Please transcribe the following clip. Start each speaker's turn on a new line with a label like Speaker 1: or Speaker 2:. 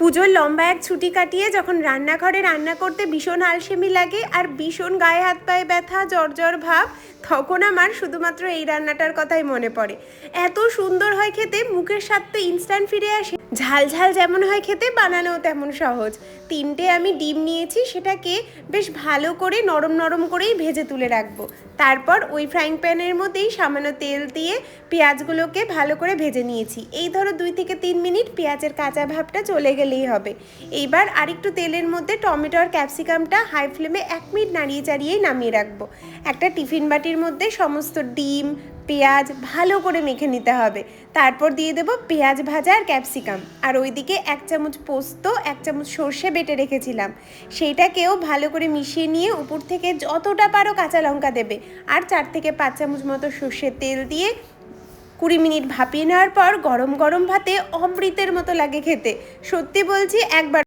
Speaker 1: পুজোর লম্বা এক ছুটি কাটিয়ে যখন রান্নাঘরে রান্না করতে ভীষণ আলসেমি লাগে আর ভীষণ গায়ে হাত পায়ে ব্যথা, জ্বর জ্বর ভাব, তখন আমার শুধুমাত্র এই রান্নাটার কথাই মনে পড়ে। এত সুন্দর হয় খেতে, মুখের স্বাদ তো ইনস্ট্যান্ট ফিরে আসে। ঝাল ঝাল যেমন হয় খেতে বানানো তেমন সহজ। তিনটে আমি ডিম নিয়েছি, সেটাকে বেশ ভালো করে নরম নরম করেই ভেজে তুলে রাখব। তারপর ওই ফ্রাইং প্যানের মধ্যেই সামান্য তেল দিয়ে পেঁয়াজগুলোকে ভালো করে ভেজে নিয়েছি। এই ধরো দুই থেকে তিন মিনিট পেঁয়াজের কাঁচা ভাবটা চলে গেলেই হবে। এইবার আরেকটু তেলের মধ্যে টমেটো আর ক্যাপসিকামটা হাই ফ্লেমে এক মিনিট নাড়িয়ে চাড়িয়েই নামিয়ে রাখব। একটা টিফিন বাটির মধ্যে সমস্ত ডিম, পেঁয়াজ ভালো করে মেখে নিতে হবে। তারপর দিয়ে দেবো পেঁয়াজ ভাজা আর ক্যাপসিকাম। আর ওইদিকে এক চামচ পোস্ত, এক চামচ সর্ষে বেটে রেখেছিলাম। সেইটাকেও ভালো করে মিশিয়ে নিয়ে উপর থেকে যতটা পারো কাঁচা লঙ্কা দেবে। আর চার থেকে পাঁচ চামচ মতো সর্ষের তেল দিয়ে কুড়ি মিনিট ভাপিয়ে নেওয়ার পর গরম গরম ভাতে অমৃতের মতো লাগে খেতে। সত্যি বলছি, একবার